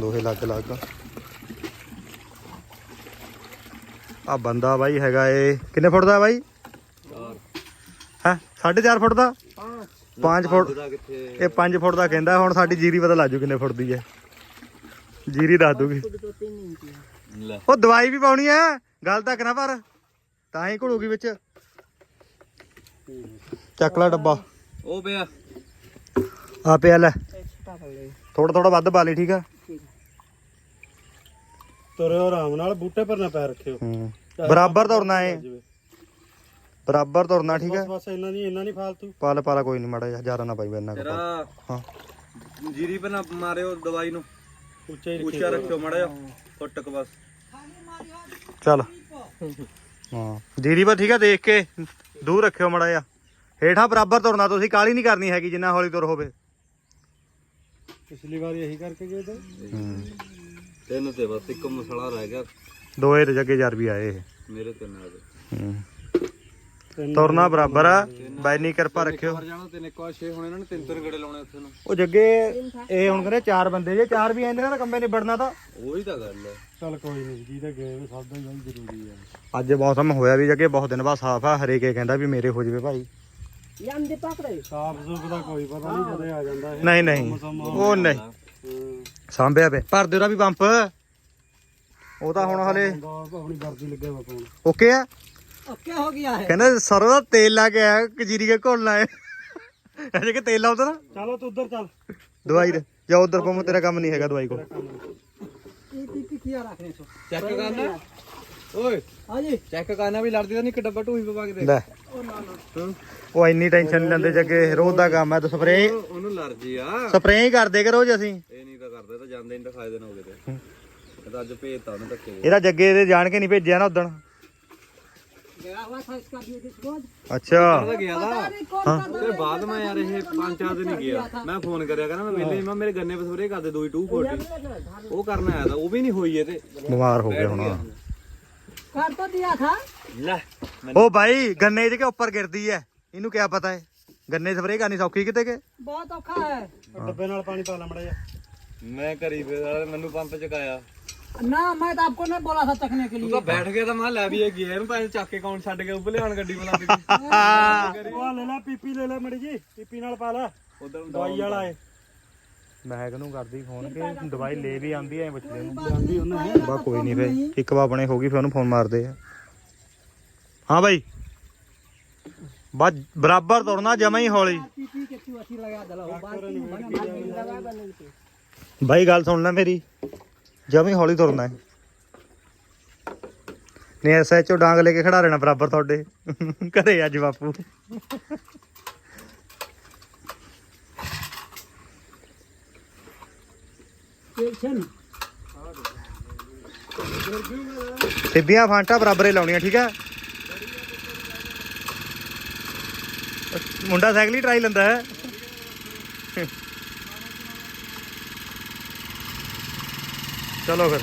ਦੋਹੇ ਲੱਗ ਲੱਗ। ਆ ਬੰਦਾ ਬਾਈ ਹੈਗਾ ਏ ਕਿੰਨੇ ਫੁੱਟ ਦਾ ਬਾਈ? ਹੈ 4.5 ਫੁੱਟ ਦਾ? 5 ਫੁੱਟ। ਇਹ 5 ਫੁੱਟ ਦਾ ਕਹਿੰਦਾ ਹੁਣ ਸਾਡੀ ਜੀਰੀ ਪਤਾ ਲੱਜੂ ਕਿੰਨੇ ਫੁੱਟ ਦੀ ਹੈ। ਜੀਰੀ ਦੱਸ ਦੂਗੀ। ਉਹ ਦਵਾਈ ਵੀ ਪਾਉਣੀ ਹੈ ਗੱਲ ਤਾਂ ਕਰਾਂ ਪਰ ਤਾਂ ਹੀ ਘੁਲੂਗੀ ਵਿੱਚ। ਚੱਕ ਲੈ ਡੱਬਾ। ਉਹ ਪਿਆ। ਆ ਪਿਆ ਲੈ। ਥੋੜਾ ਥੋੜਾ ਵੱਧ ਪਾ ਲਈ ਠੀਕ ਆ? ਤੁਰਿਓ ਆਰਾਮ ਨਾਲ ਬੂਟੇ ਪਰ ਨਾ ਪੈਰ ਰੱਖਿਓ ਹੂੰ। ਬਰਾਬਰ ਤੁਰਨਾ ਏ। ਬਰਾਬਰ ਤੁਰਨਾ ਠੀਕ ਹੈ। ਬਸ ਬਸ ਇਹਨਾਂ ਨਹੀਂ ਇਹਨਾਂ ਨਹੀਂ ਫਾਲਤੂ। ਪਾਲ ਪਾਲਾ ਕੋਈ ਨਹੀਂ ਮਾੜਾ ਜਿਹਾ ਜ਼ਿਆਦਾ ਨਾ ਪਾਈ ਇੰਨਾ। ਤੇਰਾ ਹਾਂ। ਜੀਰੀ ਪਰ ਨਾ ਮਾਰਿਓ ਦਵਾਈ ਨੂੰ। ਉੱਚਾ ਹੀ ਉੱਚਾ ਰੱਖਿਓ ਮੜਾ ਜਾ ਫੁੱਟਕ ਬਸ। ਚੱਲ। ਹਾਂ। ਜੀਰੀ ਪਰ ਠੀਕ ਆ ਦੇਖ ਕੇ ਦੂਰ ਰੱਖਿਓ ਮੜਾ ਜਿਹਾ। ਹੇਠਾਂ ਬਰਾਬਰ ਤੁਰਨਾ ਤੁਸੀਂ ਕਾਲੀ ਨਹੀਂ ਕਰਨੀ ਹੈਗੀ ਜਿੰਨਾ ਹੌਲੀ ਤੁਰ ਹੋਵੇ। ਪਿਛਲੀ ਵਾਰ ਇਹੀ ਕਰਕੇ ਗਏ ਤੇ। ਹੂੰ। ਤਿੰਨ ਤੇ ਬਸ ਇੱਕ ਮਸਲਾ ਰਹਿ ਗਿਆ। ਦੋਏ ਤੇ ਜੱਗੇ ਜਰ ਵੀ ਆਏ ਇਹ। ਮੇਰੇ ਤਿੰਨ ਆ ਗਏ। ਤੁਰਨਾ ਬਰਾਬਰ ਆ। ਬੈਨੀ ਕਿਰਪਾ ਰੱਖਿਓ। ਮਰ ਜਾਣਾ ਤਿੰਨ ਇੱਕ ਵਾਰ ਛੇ ਹੁਣ ਇਹਨਾਂ ਨੇ ਤਿੰਨ ਤਿੰਨ ਗੇੜੇ ਲਾਉਣੇ ਉੱਥੇ ਨੂੰ। ਉਹ ਜੱਗੇ ਇਹ ਹੁਣ ਕਹਿੰਦੇ ਚਾਰ ਬੰਦੇ ਜੇ ਚਾਰ ਵੀ ਆਂਦੇ ਨਾ ਤਾਂ ਕੰਮੇ ਨਿਬੜਨਾ ਤਾਂ। ਉਹੀ ਤਾਂ ਗੱਲ ਹੈ ਚੱਲ ਕੋਈ ਨਹੀਂ ਜਿਹਦੇ ਗਏ ਸਭ ਦਾ ਹੀ ਬਹੁਤ ਜ਼ਰੂਰੀ ਹੈ ਅੱਜ ਮੌਸਮ ਹੋਇਆ ਵੀ ਜੱਗੇ ਬਹੁਤ ਦਿਨ ਬਾਅਦ ਸਾਫ਼ ਆ। ਹਰੇਕੇ ਕਹਿੰਦਾ ਵੀ ਮੇਰੇ ਹੋ ਜਵੇ ਭਾਈ। ਸਾਫ਼ ਸੁਫ ਦਾ ਕੋਈ ਪਤਾ ਨਹੀਂ ਜਦੋਂ ਆ ਜਾਂਦਾ ਇਹ। ਨਹੀਂ ਨਹੀਂ। ਉਹ ਨਹੀਂ। ਹੂੰ। ਸਾਂਭਿਆ ਪਿਆ। ਭਰ ਦਿਓ ਰਾ ਵੀ ਪੰਪ। ਉਹ ਤਾਂ ਹੁਣ ਹਲੇ ਆਪਣੀ ਵਰਦੀ ਲੱਗਿਆ ਵਾ ਫੋਨ ਓਕੇ ਆ? ਓਕੇ ਹੋ ਗਿਆ ਹੈ ਕਹਿੰਦਾ ਸਰੋਂ ਦਾ ਤੇਲ ਲੱਗ ਗਿਆ ਕਜੀਰੀ ਕੇ ਘੋਲਣਾ ਹੈ ਅਜੇ ਕਿ ਤੇਲ ਲਾਉਂਦਾ ਨਾ। ਚਲੋ ਤੂੰ ਉਧਰ ਚੱਲ। ਦਵਾਈ ਦੇ। ਜਾ ਉਧਰ ਪੰਮ ਤੇਰਾ ਕੰਮ ਨਹੀਂ ਹੈਗਾ ਦਵਾਈ ਕੋਲ। ਇਹ ਪੀਪੀ ਕੀ ਆ ਰੱਖਨੇ ਸੋ। ਚੈੱਕ ਕਰਨਾ। ਓਏ। ਹਾਂਜੀ। ਚੈੱਕ ਕਰਨਾ ਵੀ ਲੜਦੀ ਤਾਂ ਨਹੀਂ ਇੱਕ ਡੱਬਾ ਢੂਹੀ ਪਵਾ ਕੇ ਦੇ। ਲੈ। ਉਹ ਨਾ ਨਾ। ਉਹ ਇੰਨੀ ਟੈਨਸ਼ਨ ਲੈਂਦੇ ਜੱਗੇ ਕਰਦੇ ਰੋਜ਼ ਅਸੀਂ? ਇਹ ਨਹੀਂ ਤਾਂ ਕਰਦੇ ਤਾਂ ਜਾਂਦੇ ਨਹੀਂ ਤਾਂ ਖਾਏ ਦੇਣ ਹੋਗੇ ਤੇ ਇਹ ਤਾਂ ਅੱਜ ਭੇਜਤਾ ਉਹਨੇ ਧੱਕੇ ਦੇ ਇਹਦਾ ਜੱਗੇ ਦੇ ਜਾਣ ਕੇ ਨਹੀਂ ਭੇਜਿਆ ਨਾ ਉਦਣ गया हुआ था इसका भी रोज ਅੱਛਾ ਤਾਂ ਗਿਆ ਦਾ नहीं कौन सा ਤੇ ਬਾਅਦ ਮੈਂ ਯਾਰ ਇਹ ਪੰਜ ਚਾਰ ਦਿਨ ਹੀ ਗਿਆ ਮੈਂ ਫੋਨ ਕਰਿਆ ਕਹਿੰਦਾ ਮੈਂ ਵਿਹਲੇ ਮੈਂ ਮੇਰੇ ਗੰਨੇ ਪਸਵਰੇ ਕਰਦੇ ਦੋਈ 240 ਉਹ ਕਰਨ ਆਇਆ ਤਾਂ ਉਹ ਵੀ ਨਹੀਂ ਹੋਈ ਇਹ ਤੇ ਬਿਮਾਰ ਹੋ ਗਿਆ ਹੁਣ कर तो दिया था ਲੈ ਉਹ ਭਾਈ ਗੰਨੇ ਦੇ ਕੇ ਉੱਪਰ ਗਿਰਦੀ ਐ ਇਹਨੂੰ ਕਿਆ ਪਤਾ ਹੈ ਗੰਨੇ ਸਪਰੇ ਕਰਨੀ ਸੌਖੀ ਕਿਤੇ ਕੇ बहुत औखा है ਡੱਬੇ ਨਾਲ ਪਾਣੀ ਪਾ ਲਾ ਮੜਾ ਜਾ ਮੈਂ ਕਰੀ ਫਿਰ ਮੈਨੂੰ ਪੰਪ ਚਕਾਇਆ ना मैं तो आपको नहीं बोला था चखने के ਤੂੰ लिए ਤਾਂ ਬੈਠ ਗਿਆ ਤਾਂ ਮੈਂ ਲੈ ਵੀ ਇਹ ਗਿਆ ਇਹਨੂੰ ਭਾਵੇਂ ਚੱਕ ਕੇ ਕੌਣ ਛੱਡ ਕੇ ਉੱਪਰ ਲਿਆਣ ਗੱਡੀ ਬੁਲਾ ਦਿੱਤੀ ਉਹ ਲੈ ਲੈ ਪੀਪੀ ਲੈ ਲੈ ਮੜੀ ਜੀ ਪੀਪੀ ਨਾਲ ਪਾ ਲੈ ਉਧਰ ਦਵਾਈ ਵਾਲਾ ਏ ਮੈਂ ਕਿਹਨੂੰ ਕਰਦੀ ਫੋਨ ਕਿ ਦਵਾਈ ਲੈ ਵੀ ਆਂਦੀ ਐ ਪੁੱਛਦੇ ਉਹਨੂੰ ਬਾ ਕੋਈ ਨਹੀਂ ਫੇ ਇੱਕ ਵਾਰ ਬਣੇ ਹੋਗੀ ਫੇ ਉਹਨੂੰ ਫੋਨ ਮਾਰਦੇ ਆ ਹਾਂ ਬਾਈ ਬਾ ਬਰਾਬਰ ਤੁਰਨਾ ਜਮਾ ਹੀ ਹੌਲੀ पीपी के तू अच्छी लगा दला हो ਬਾਈ, ਗੱਲ ਸੁਣ ਲੈ ਮੇਰੀ। ਜਮੀ ਹੌਲੀ ਤੁਰਨਾ ਹੈ। ਨੇ ਐਸਐਚਓ ਡਾਂਗ ਲੈ ਕੇ ਖੜਾ ਰਹਿਣਾ ਬਰਾਬਰ ਤੁਹਾਡੇ। ਕਦੇ ਅੱਜ ਬਾਪੂ। ਟਿੱਬੀਆਂ ਫਾਂਟਾ ਬਰਾਬਰੇ ਲਾਉਣੀਆਂ, ਠੀਕ ਹੈ? ਮੁੰਡਾ ਸਾਈਕਲ ਹੀ ਟਰਾਈ ਲੈਂਦਾ ਹੈ। ਚਲੋ ਫਿਰ।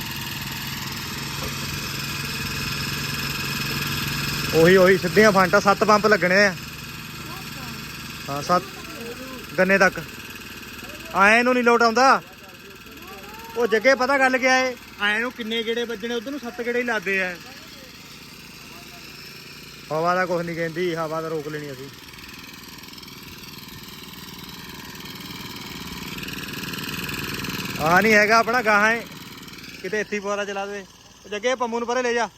ਉਹੀ ਉਹੀ, ਸਿੱਧੀਆਂ ਫਾਂਟਾ, ਸੱਤ ਪੰਪ ਲੱਗਣੇ ਆ। ਹਾਂ, ਸੱਤ। ਗੰਨੇ ਤੱਕ। ਆਏ ਨੂੰ ਨਹੀਂ ਲੋਟ ਆਉਂਦਾ। ਉਹ ਜੱਗੇ, ਪਤਾ ਗੱਲ ਕਿਆ ਏ? ਆਏ ਨੂੰ ਕਿੰਨੇ ਗੇੜੇ ਵੱਜਣੇ, ਉਧਰ ਨੂੰ ਸੱਤ ਗੇੜੇ ਹੀ ਲਾਦੇ ਆ। ਹਵਾ ਦਾ ਕੁਝ ਨਹੀਂ ਕਹਿੰਦੀ, ਹਵਾ ਦਾ ਰੋਕ ਲੈਣੀ ਅਸੀਂ। ਆ ਨਹੀਂ ਹੈਗਾ ਆਪਣਾ ਗਾਹਾਂ ਏ। ਕਿਤੇ ਇੱਥੇ ਹੀ ਪੋਰਾ ਚਲਾ ਦੇਵੇ। ਜੱਗੇ, ਪੰਮੂ ਨੂੰ ਪਰੇ ਲੈ ਜਾ।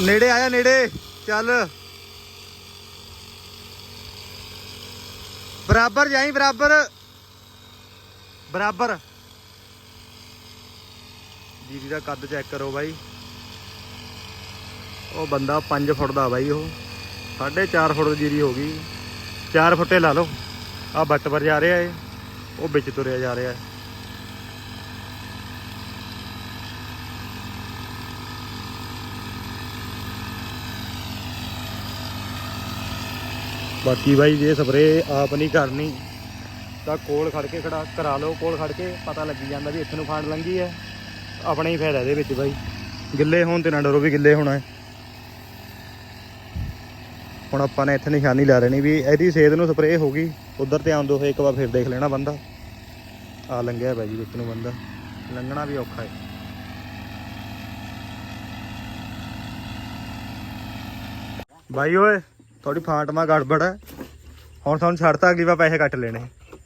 ਨੇੜੇ ਆਇਆ ਨੇੜੇ। ਚੱਲ। ਬਰਾਬਰ ਜਾਈ, ਬਰਾਬਰ। ਬਰਾਬਰ। ਜੀਰੀ ਦਾ ਕੱਦ ਚੈੱਕ ਕਰੋ ਬਾਈ। ਉਹ ਬੰਦਾ 5 ਫੁੱਟ ਦਾ ਬਾਈ ਉਹ। 4.5 ਫੁੱਟ ਦੀ ਜੀਰੀ ਹੋ ਗਈ। 4 ਫੁੱਟੇ ਲਾ ਲਓ। ਆ ਬੱਟ ਪਰ ਜਾ ਰਿਹਾ ਏ। ਉਹ ਵਿੱਚ ਤੁਰਿਆ ਜਾ ਰਿਹਾ ਏ। ਬਾਕੀ ਬਾਈ ਜੇ ਸਪਰੇ ਆਪ ਨਹੀਂ ਕਰਨੀ, ਤਾਂ ਕੋਲ ਖੜ ਕੇ ਖੜਾ ਕਰਾ ਲਓ। ਕੋਲ ਖੜ ਕੇ ਪਤਾ ਲੱਗੀ ਜਾਂਦਾ ਵੀ ਇੱਥੇ ਨੂੰ ਫਾਂਡ ਲੰਗੀ ਹੈ। ਆਪਣਾ ਹੀ ਫਾਇਦਾ ਇਹਦੇ ਵਿੱਚ ਬਾਈ। ਗਿੱਲੇ ਹੋਣ ਤੇ ਨਾ ਡਰੋ ਵੀ ਗਿੱਲੇ ਹੋਣਾ ਹੈ। ਹੁਣ ਆਪਾਂ ਨੇ ਇੱਥੇ ਨਿਸ਼ਾਨੀ ਲਾ ਲੈਣੀ ਵੀ ਇਹਦੀ ਸੇਧ ਨੂੰ ਸਪਰੇਅ ਹੋ ਗਈ ਉਧਰ ਤੇ ਆਉਂਦੇ ਹੋਏ ਇੱਕ ਵਾਰ ਫਿਰ ਦੇਖ ਲੈਣਾ ਬੰਦਾ। ਆ ਲੰਘਿਆ ਬਾਈ ਜੀ ਵਿੱਚ ਨੂੰ ਬੰਦਾ। ਲੰਘਣਾ ਵੀ ਔਖਾ ਹੈ। ਬਾਈ ਓਏ ਥੋੜੀ ਫਾਟਮਾ ਗੜਬੜ ਹੈ। ਹੁਣ ਤੁਹਾਨੂੰ ਛੱਡਤਾ ਅਗਲੀ ਵਾਰ ਪੈਸੇ ਕੱਟ ਲੈਣੇ।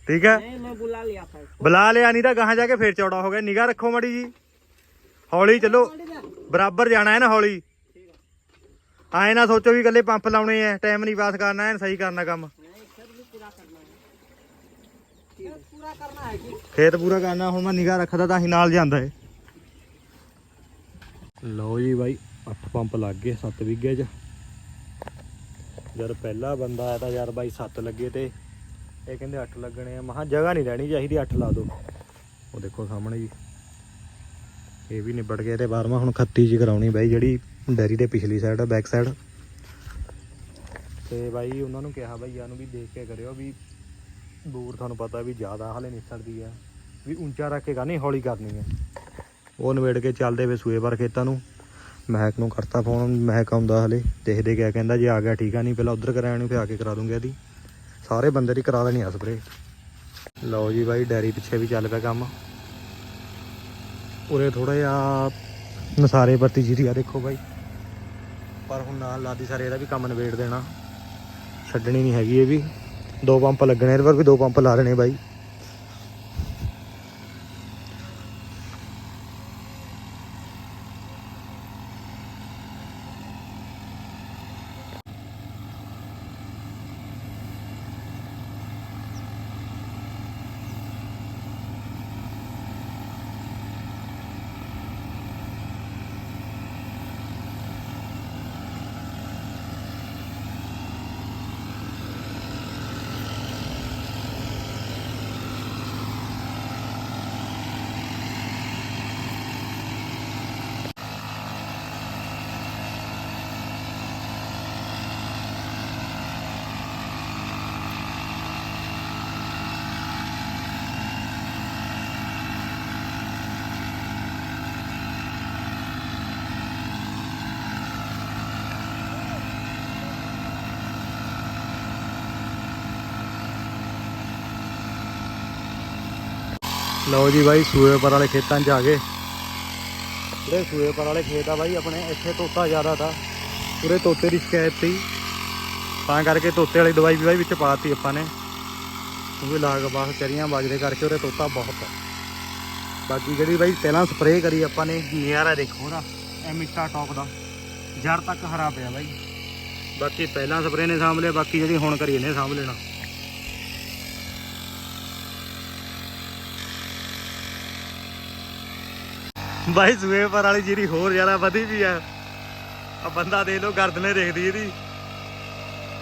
ਠੀਕ ਹੈ? ਨਹੀਂ ਮੈਂ ਬੁਲਾ ਲਿਆ ਫਿਰ। ਬੁਲਾ ਲਿਆ ਨਹੀਂ ਤਾਂ ਗਾਹਾਂ ਜਾ ਕੇ ਫਿਰ ਚੌੜਾ ਹੋ ਗਿਆ। ਨਿਗਾ ਰੱਖੋ ਮੜੀ ਜੀ। ਹੌਲੀ ਚੱਲੋ। ਬਰਾਬਰ ਜਾਣਾ ਹੈ ਨਾ ਹੌਲੀ। ਆਏ ਨਾ ਸੋਚੋ ਵੀ ਇਕੱਲੇ ਪੰਪ ਲਾਉਣੇ ਆ ਟਾਈਮ ਨਹੀਂ ਪਾਸ ਕਰਨਾ, ਐਨ ਸਹੀ ਕਰਨਾ ਕੰਮ। ਖੇਤ ਪੂਰਾ ਕਰਨਾ, ਹੁਣ ਮੈਂ ਨਿਗਾਹ ਰੱਖਦਾ ਤਾਂ ਹੀ ਨਾਲ ਜਾਂਦਾ ਏ। ਲਓ ਜੀ ਬਾਈ, ਅੱਠ ਪੰਪ ਲੱਗ ਗਏ, ਸੱਤ ਵਿਗੇ ਚ। ਯਾਰ ਪਹਿਲਾ ਬੰਦਾ ਆਇਆ ਤਾਂ ਯਾਰ ਬਾਈ ਸੱਤ ਲੱਗੇ ਤੇ ਇਹ ਕਹਿੰਦੇ ਅੱਠ ਲੱਗਣੇ ਆ। ਮਹਾ ਜਗ੍ਹਾ ਨਹੀਂ ਰਹਿਣੀ ਚਾਹੀਦੀ ਅੱਠ ਲਾ ਦੋ। ਉਹ ਦੇਖੋ ਸਾਹਮਣੇ ਜੀ, ਇਹ ਵੀ ਨਿਬੜ ਗਏ ਤੇ 12ਵਾਂ ਹੁਣ 31 ਜੀ ਕਰਾਉਣੀ ਬਾਈ, ਜਿਹੜੀ ਡੈਰੀ ਦੇ ਪਿਛਲੀ ਸਾਈਡ ਆ ਬੈਕ ਸਾਈਡ ਤੇ ਬਾਈ ਉਹਨਾਂ ਨੂੰ ਕਿਹਾ ਬਾਈਆਂ ਨੂੰ ਵੀ ਦੇਖ ਕੇ ਕਰਿਓ ਵੀ ਦੂਰ ਤੁਹਾਨੂੰ ਪਤਾ ਵੀ ਜ਼ਿਆਦਾ ਹਲੇ ਨਿਸਰਦੀ ਆ ਵੀ ਉੱਚਾ ਰੱਖ ਕੇ ਨਹੀਂ ਹੌਲੀ ਕਰਨੀ ਹੈ ਉਹ ਨਵੇੜ ਕੇ ਚੱਲਦੇ ਵੇ ਸੂਏ ਪਰ ਖੇਤਾਂ ਨੂੰ। ਮਹਿਕ ਨੂੰ ਕਰਤਾ ਫੋਨ ਮਹਿਕ ਆਉਂਦਾ ਹਲੇ ਦੇਖਦੇ ਕਿਆ ਕਹਿੰਦਾ ਜੇ ਆ ਗਿਆ ਠੀਕ ਆ ਨਹੀਂ ਪਹਿਲਾਂ ਉਧਰ ਕਰਾਇਆ ਨੂੰ ਫਿਰ ਆ ਕੇ ਕਰਾ ਦੂੰਗੇ ਇਹਦੀ। ਸਾਰੇ ਬੰਦੇ ਦੀ ਕਰਾ ਦੇਣੀ ਆ ਸਪਰੇ ਲਓ ਜੀ ਬਾਈ ਡੈਰੀ ਪਿੱਛੇ ਵੀ ਚੱਲ ਪਿਆ ਕੰਮ। ਉਰੇ ਥੋੜਾ ਜਿਹਾ ਨਸਾਰੇ ਵਰਤੀ ਜੀਰੀ ਆ ਦੇਖੋ ਬਾਈ। ਪਰ ਹੁਣ ਨਾਲ ਲਾਦੀ ਸਾਰੇ ਇਹਦਾ ਵੀ ਕੰਮ ਨਵੇੜ ਦੇਣਾ। ਛੱਡਣੀ ਨਹੀਂ ਹੈਗੀ ਇਹ ਵੀ। ਦੋ ਪੰਪ ਲੱਗਣੇ ਇਹਦੇ ਪਰ ਵੀ ਦੋ ਪੰਪ ਲਾ ਦੇਣੇ ਬਾਈ। ਲਓ ਜੀ ਬਾਈ ਸੂਏਪਰ ਵਾਲੇ ਖੇਤਾਂ 'ਚ ਆ ਗਏ। ਜਿਹੜੇ ਸੂਏਪਰ ਵਾਲੇ ਖੇਤ ਆ ਬਾਈ, ਆਪਣੇ ਇੱਥੇ ਤੋਤਾ ਜ਼ਿਆਦਾ ਤਾ। ਪੂਰੇ ਤੋਤੇ ਦੀ ਸ਼ਿਕਾਇਤ ਸੀ। ਤਾਂ ਕਰਕੇ ਤੋਤੇ ਵਾਲੀ ਦਵਾਈ ਵੀ ਬਾਈ ਵਿੱਚ ਪਾਤੀ ਆਪਾਂ ਨੇ। ਕਿਉਂਕਿ ਲਾਗ ਬਾਹ ਚਰੀਆਂ ਵੱਜਦੇ ਕਰਕੇ ਉਹਦੇ ਤੋਤਾ ਬਹੁਤ ਆ। ਬਾਕੀ ਜਿਹੜੀ ਬਾਈ ਪਹਿਲਾਂ ਸਪਰੇਅ ਕਰੀ ਆਪਾਂ ਨੇ ਨਿਆਰਾ ਦੇਖੋ ਉਹਦਾ ਐਮਿਸਟਾ ਟੌਪ ਦਾ। ਜੜ ਤੱਕ ਹਰਾ ਪਿਆ ਬਾਈ। ਬਾਕੀ ਪਹਿਲਾਂ ਸਪਰੇਅ ਨੇ ਸਾਂਭ ਲਿਆ, ਬਾਕੀ ਜਿਹੜੀ ਹੁਣ ਕਰੀ ਇਹਨੇ ਸਾਂਭ ਲੈਣਾ। ਬਾਈ ਸੂਏ ਪਰ ਵਾਲੀ ਜਿਹੜੀ ਹੋਰ ਜ਼ਿਆਦਾ ਵਧੀ ਵੀ ਆ। ਆ ਬੰਦਾ ਦੇ ਲੋ ਗਰਦਨੇ ਦੇਖਦੀ ਇਹਦੀ।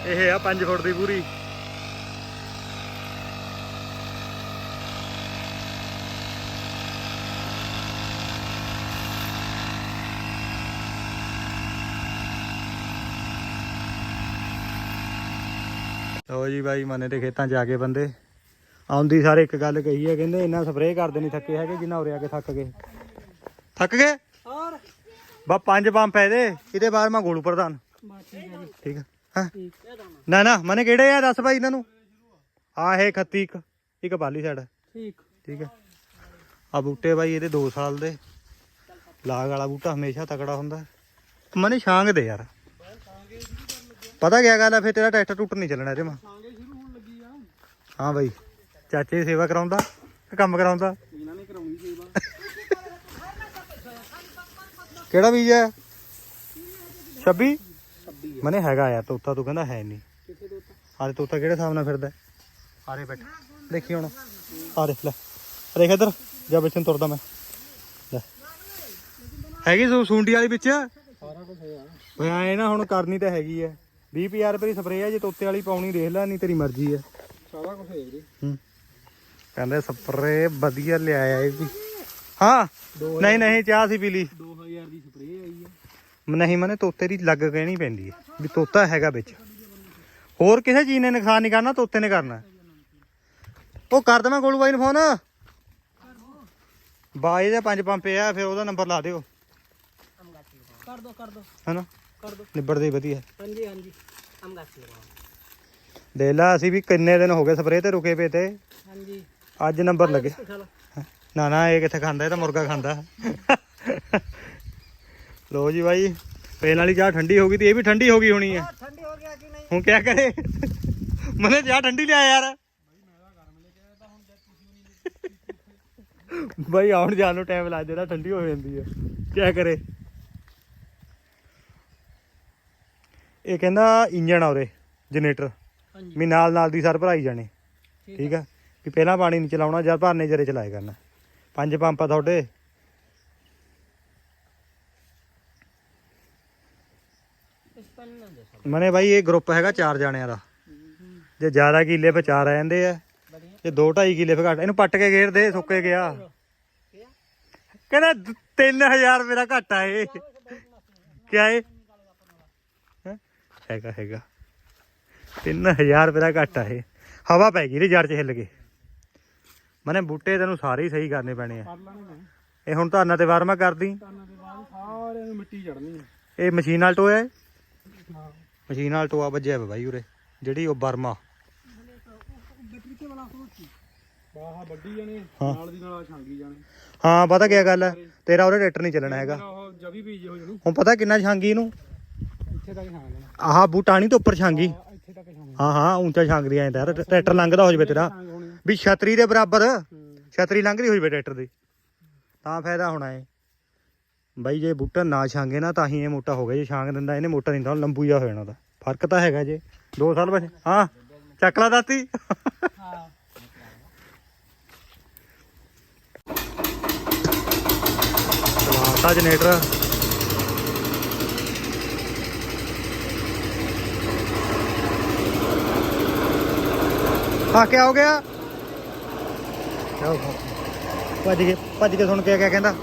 ਇਹ ਆ 5 ਫੁੱਟ ਦੀ ਪੂਰੀ। ਲਓ ਜੀ ਬਾਈ, ਮਨੇ ਦੇ ਖੇਤਾਂ 'ਚ ਆ ਗਏ ਬੰਦੇ। ਆਉਂਦੀ ਸਾਰੇ ਇੱਕ ਗੱਲ ਕਹੀ ਹੈ ਕਹਿੰਦੇ ਇੰਨਾ ਸਪਰੇਅ ਕਰਦੇ ਨਹੀਂ ਥੱਕੇ ਹੈਗੇ, ਜਿੰਨਾ ਉਰੇ ਆ ਕੇ ਥੱਕ ਗਏ। ਥੱਕ ਗਏ? ਹੋਰ? ਬਾ ਪੰਜ ਪੰਪ ਹੈ ਇਹਦੇ ਇਹਦੇ ਬਾਅਦ ਮੈਂ ਗੋਲੂ ਪ੍ਰਧਾਨ। ਠੀਕ ਹੈ ਹਾਂ? ਨਾ ਨਾ ਮਨੇ ਕਿਹੜੇ ਆ? ਦੱਸ ਭਾਈ ਇਹਨਾਂ ਨੂੰ। ਆ ਖੱਤੀ ਇੱਕ ਇੱਕ ਬਾਲੀ ਸਾਈਡ ਠੀਕ। ਠੀਕ ਹੈ ਆ ਬੂਟੇ ਬਾਈ ਇਹਦੇ 2 ਸਾਲ ਦੇ। ਲਾਗ ਵਾਲਾ ਬੂਟਾ ਹਮੇਸ਼ਾ ਤਕੜਾ ਹੁੰਦਾ। ਮਨੇ ਛਾਂਗ ਦੇ ਯਾਰ। ਪਤਾ ਕਿਆ ਗੱਲ ਆ ਫੇ ਤੇਰਾ ਟਰੈਕਟਰ ਟੁੱਟ ਨਹੀਂ ਚੱਲਣਾ ਇਹਦੇ ਮਾ। ਹਾਂ ਬਾਈ ਚਾਚੇ ਸੇਵਾ ਕਰਾਉਂਦਾ ਕੰਮ ਕਰਾਉਂਦਾ। ਇਹਨਾਂ ਨੇ ਕਰਾਉਣੀ ਸੇਵਾ। ਕਿਹੜਾ ਬੀਜ ਹੈ? 26 ਮਨੇ ਹੈਗਾ ਆ ਤੋਤਾ ਤੂੰ ਕਹਿੰਦਾ ਹੈ ਨਹੀਂ। ਕਿੱਥੇ ਤੋਤਾ ਕਿਹੜੇ ਹਿਸਾਬ ਨਾਲ ਫਿਰਦਾ ਆਰੇ ਬੈਠ। ਦੇਖੀ ਹੁਣ। ਆਰੇ ਲੈ। ਦੇਖ ਇਧਰ ਜਾ ਵਿੱਚ ਤੁਰਦਾ ਮੈਂ। ਲੈ। ਹੈਗੀ ਸੂ ਸੁੰਡੀ ਵਾਲੀ ਵਿੱਚ? ਸਾਰਾ ਕੁਝ ਹੈ ਓਏ ਐ ਨਾ ਹੁਣ ਕਰਨੀ ਤਾਂ ਹੈਗੀ ਐ 20000 ਰੁਪਏ ਦੀ ਸਪਰੇਅ ਆ ਜੇ ਤੋਤੇ ਵਾਲੀ ਪਾਉਣੀ ਦੇਖ ਲੈ ਨਹੀਂ ਤੇਰੀ ਮਰਜ਼ੀ ਐ ਸਾਰਾ ਕੁਝ ਹੈ ਜੀ। ਹੂੰ। ਕਹਿੰਦੇ ਸਪਰੇਅ ਵਧੀਆ ਲਿਆਇਆ ਇਹ ਵੀ। ਹਾਂ। ਨਹੀਂ ਨਹੀਂ ਚਾਹ ਸੀ ਪੀ ਲਈ। ਨਹੀਂ ਮਨੇ ਤੋਤੇ ਦੀ ਲੱਗ ਕਹਿਣੀ ਪੈਂਦੀ ਹੈ ਵੀ ਤੋਤਾ ਹੈਗਾ ਵਿੱਚ। ਹੋਰ ਕਿਸੇ ਚੀਜ਼ ਨੇ ਨੁਕਸਾਨ ਨਹੀਂ ਕਰਨਾ ਤੋਤੇ ਨੇ ਕਰਨਾ। ਉਹ ਕਰ ਦਵਾਂ ਗੋਲੂ ਬਾਈ ਨੂੰ ਫੋਨ। ਬਾਈ ਦੇ ਪੰਜ ਪੰਪੇ ਆ ਫਿਰ ਉਹਦਾ ਨੰਬਰ ਲਾ ਦਿਓ। ਕਰ ਦੋ ਕਰ ਦੋ ਹਨਾ? ਕਰ ਦੋ ਨਿਬੜਦੇ ਹੀ ਵਧੀਆ। ਹਾਂਜੀ ਹਾਂਜੀ। ਕੰਮ ਕਰਤੀ ਦੇਖ ਲਾ ਅਸੀਂ ਵੀ ਕਿੰਨੇ ਦਿਨ ਹੋ ਗਏ ਸਪਰੇਅ ਤੇ ਰੁਕੇ ਪਏ ਤੇ। ਹਾਂਜੀ। ਅੱਜ ਨੰਬਰ ਲੱਗੇ। ਨਾ ਨਾ ਇਹ ਕਿੱਥੇ ਖਾਂਦਾ ਇਹ ਤਾਂ ਮੁਰਗਾ ਖਾਂਦਾ। ਲੋ ਜੀ ਬਾਈ ਪਹਿਲਾਂ ਵਾਲੀ ਚਾਹ ਠੰਡੀ ਹੋ ਗਈ ਤੇ ਇਹ ਵੀ ਠੰਡੀ ਹੋ ਗਈ ਹੋਣੀ ਹੈ ਹੁਣ ਕਿਆ ਕਰੇ? ਮਨੇ ਚਾਹ ਠੰਡੀ ਲਿਆ ਯਾਰ। ਬਾਈ ਆਉਣ ਜਾਣ ਨੂੰ ਟਾਈਮ ਲੱਗ ਜਾਂਦਾ ਠੰਡੀ ਹੋ ਜਾਂਦੀ ਹੈ ਕਿਆ ਕਰੇ? ਇਹ ਕਹਿੰਦਾ ਇੰਜਣ ਆ ਉਰੇ ਜਨਰੇਟਰ। ਵੀ ਨਾਲ ਨਾਲ ਦੀ ਸਰ ਭਰਾਈ ਜਾਣੇ। ਠੀਕ ਆ। ਵੀ ਪਹਿਲਾਂ ਪਾਣੀ ਨਹੀਂ ਚਲਾਉਣਾ ਜਾਂ ਭਰਨੇ ਜਰੇ ਚਲਾਏ ਕਰਨਾ। ਪੰਜ ਪੰਪਾ ਤੁਹਾਡੇ। ਮਨੇ ਬਾਈ ਇਹ ਗਰੁੱਪ ਹੈਗਾ ਚਾਰ ਜਾਣਿਆਂ ਦਾ। ਜੇ ਜ਼ਿਆਦਾ ਕਿੱਲੇ ਫੇ ਚਾਰ ਆ ਜਾਂਦੇ ਆ ਜੇ 2 2.5 ਕਿੱਲੇ ਫੇ ਘੱਟ ਇਹਨੂੰ ਪੱਟ ਕੇ ਗੇਰ ਦੇ ਸੁੱਕੇ ਗਿਆ। ਕਹਿੰਦਾ 3000 ਮੇਰਾ ਘਾਟਾ ਏ ਕਿਆ ਏ ਹੈਗਾ ਹੈਗਾ। 3000 ਰੁਪਏ ਦਾ ਘਾਟਾ ਏ ਹਵਾ ਪੈ ਗਈ ਰੇ ਜੜ ਚ ਹਿੱਲ ਗਏ ਮਨੇ ਬੂਟੇ ਤੈਨੂੰ ਸਾਰੇ ਸਹੀ ਕਰਨੇ ਪੈਣੇ ਆ। ਇਹ ਹੁਣ ਧਾਨਾ ਤੇ ਵਾਰਮਾ ਕਰਦੀ। ਇਹ ਮਸ਼ੀਨ ਨਾਲ ਟੋਇਆ ਹੈ। ਮਸ਼ੀਨ ਨਾਲ ਟੋਆ ਵੱਜਿਆ ਵਾ ਬਾਈ ਉਰੇ ਜਿਹੜੀ ਉਹ ਬਰਮਾ। ਹਾਂ। ਪਤਾ ਕੀ ਗੱਲ ਹੈ ਤੇਰਾ ਉਹਦੇ ਟਰੈਕਟਰ ਨਹੀਂ ਚੱਲਣਾ ਹੈਗਾ। ਹੁਣ ਪਤਾ ਕਿੰਨਾ ਛਾਂਗੀ ਇਹਨੂੰ? ਇੱਥੇ ਤੱਕ ਛਾਂਗ ਲੈਣਾ। ਆਹ ਬੂਟਾਣੀ ਤੋਂ ਉੱਪਰ ਛਾਂਗੀ। ਹਾਂ ਹਾਂ ਉੱਚਾ ਛਾਂਗਦੀ ਐਂ ਤਾਂ ਟਰੈਕਟਰ ਲੰਘਦਾ ਹੋ ਜਵੇ ਤੇਰਾ। ਵੀ ਛਤਰੀ ਦੇ ਬਰਾਬਰ ਛਤਰੀ ਲੰਘ ਰਹੀ ਹੋ ਜਵੇ ਟਰੈਕਟਰ ਦੀ। ਤਾਂ ਫਾਇਦਾ ਹੋਣਾ ਏ। ਬਾਈ ਜੇ ਬੂਟਾ ਨਾ ਛਾਂਗੇ ਨਾ ਤਾਂ ਹੀ ਇਹ ਮੋਟਾ ਹੋ ਗਿਆ, ਜੇ ਛਾਂਗ ਦਿੰਦਾ ਇਹਨੇ ਮੋਟਾ ਨਹੀਂ ਤਾਂ ਲੰਬੂ ਜਿਹਾ ਹੋ ਜਾਣਾ ਉਹਦਾ ਫ਼ਰਕ ਤਾਂ ਹੈਗਾ ਜੇ 2 ਸਾਲ ਬਸ, ਹਾਂ, ਚੱਕ ਲਾ ਦਾਤੀ। ਹਾਂ ਚਲਾਤਾ ਜਨਰੇਟਰ। ਆ ਕਿਆ ਹੋ ਗਿਆ? ਭੱਜ ਕੇ ਭੱਜ ਕੇ ਸੁਣ ਕੇ ਕਿਆ ਕਹਿੰਦਾ?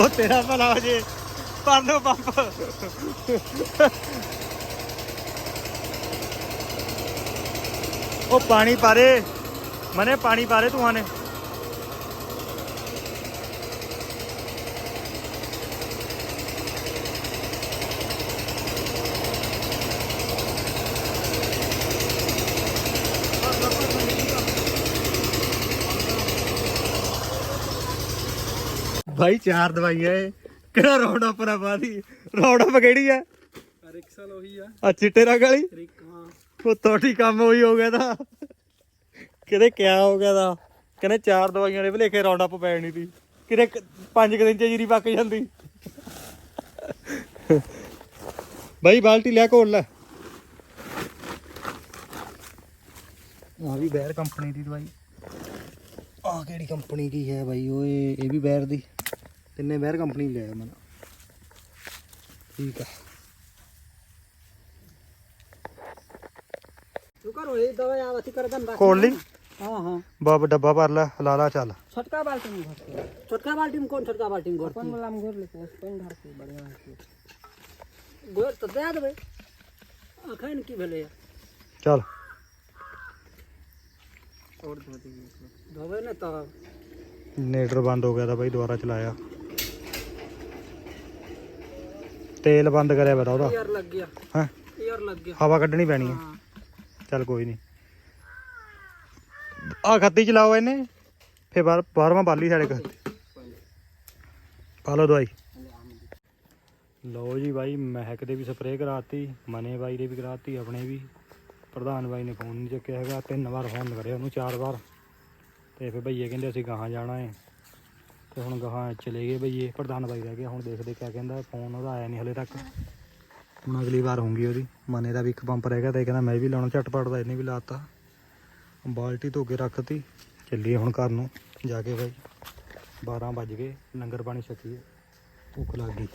ਉਹ ਤੇਰਾ ਭਲਾ ਹੋ ਜੇ। ਪਰ ਦੋ ਪੰਪ। ਉਹ ਪਾਣੀ ਪਾਰੇ ਮਨੇ ਪਾਣੀ ਪਾਰੇ ਤੂੰ ਆਨੇ ਭਾਈ ਚਾਰ ਦਵਾਈਆਂ ਏ। ਕਿਹੜਾ ਰੌਂਡ ਨਾ ਪਾਦੀ ਰੌਂਡ ਅਪ ਕਿਹੜੀ ਆ? ਰਿਕਸਲ ਉਹੀ ਆ। ਆ ਚਿੱਟੇ ਰੰਗ ਵਾਲੀ? ਰਿਕ ਹਾਂ। ਉਹ ਤੁਹਾਡੀ ਕੰਮ ਉਹੀ ਹੋ ਗਿਆ ਤਾਂ। ਕਿਤੇ ਕਿਆ ਹੋ ਗਿਆ ਦਾ ਕਹਿੰਦੇ ਚਾਰ ਦਵਾਈਆਂ ਨੇ ਭਲੇਖੇ ਰੌਂਡ ਅਪ ਪੈਣੀ ਸੀ ਕਿਤੇ ਪੰਜ ਕੁ ਦਿਨ ਚ ਜੀਰੀ ਪੱਕ ਜਾਂਦੀ। ਬਾਈ ਬਾਲਟੀ ਲਿਆ ਕੋਲ ਲੈ। ਆ ਵੀ ਬੈਰ ਕੰਪਨੀ ਦੀ ਦਵਾਈ। ਆ ਕਿਹੜੀ ਕੰਪਨੀ ਦੀ ਹੈ ਬਾਈ ਓਏ ਇਹ ਵੀ ਬੈਰ ਦੀ। तेने बैर कंपनी ले मैं ठीक है खोल ली हाँ हाँ बाप डब्बा भर ला ला ला चल छोटका बाल्टी में छोटका बाल्टी में कौन छोटका बाल्टी में अपन वाला में घोर लेते हैं अपन के बढ़िया घोर तो दे देबे अखन की भेले चल और धो दी धोबे ने तो नेटर बंद हो गया था भाई दोबारा चलाया ਤੇਲ ਬੰਦ ਕਰਿਆ ਬਤਾ ਉਹਦਾ। ਯਾਰ ਲੱਗ ਗਿਆ। ਹੈ? ਯਾਰ ਲੱਗ ਗਿਆ। ਹਵਾ ਕੱਢਣੀ ਪੈਣੀ ਹੈ। ਚੱਲ ਕੋਈ ਨਹੀਂ ਆ ਖੱਤੀ ਚਲਾਓ ਇਹਨੇ। ਫੇ ਬਾਰ ਬਾਰਵਾਂ ਬਾਲੀ ਸਾਡੇ ਖੱਤੀ ਪਾ ਲਓ ਦਵਾਈ। ਲਓ ਜੀ ਬਾਈ ਮਹਿਕ ਦੇ ਵੀ ਸਪਰੇਅ ਕਰਾਤੀ ਮਨੇ ਬਾਈ ਦੇ ਵੀ ਕਰਾਤੀ ਆਪਣੇ ਵੀ। ਪ੍ਰਧਾਨ ਬਾਈ ਨੇ ਫੋਨ ਨਹੀਂ ਚੱਕਿਆ ਹੈਗਾ ਤਿੰਨ ਵਾਰ ਫੋਨ ਕਰਿਆ ਉਹਨੂੰ ਚਾਰ ਵਾਰ। ਤੇ ਫੇ ਭਈਏ ਕਹਿੰਦੇ ਅਸੀਂ ਗਾਹਾਂ ਜਾਣਾ ਹੈ। ਤੇ ਹੁਣ ਗਾਹਾਂ ਚਲੇ ਗਏ ਬਈ ਇਹ ਪ੍ਰਧਾਨ ਬਾਈ ਰਹਿ ਗਿਆ ਹੁਣ ਦੇਖਦੇ ਕਿਆ ਕਹਿੰਦਾ ਫੋਨ ਉਹਦਾ ਆਇਆ ਨਹੀਂ ਹਲੇ ਤੱਕ। ਹੁਣ ਅਗਲੀ ਵਾਰ ਹੋਊਗੀ ਉਹਦੀ। ਮਨੇ ਦਾ ਵੀ ਇੱਕ ਪੰਪ ਰਹਿ ਗਿਆ ਤੇ ਇਹ ਕਹਿੰਦਾ ਮੈਂ ਵੀ ਲਾਉਣਾ, ਝਟਪਟ ਦਾ ਇਹਨੇ ਵੀ ਲਾਤਾ। ਬਾਲਟੀ ਧੋ ਕੇ ਰੱਖਤੀ, ਚੱਲੀਏ ਹੁਣ ਘਰ ਨੂੰ। ਜਾ ਕੇ ਬਾਈ 12 ਵੱਜ ਗਏ, ਲੰਗਰ ਪਾਣੀ ਛਕੀਏ, ਭੁੱਖ ਲੱਗ ਗਈ।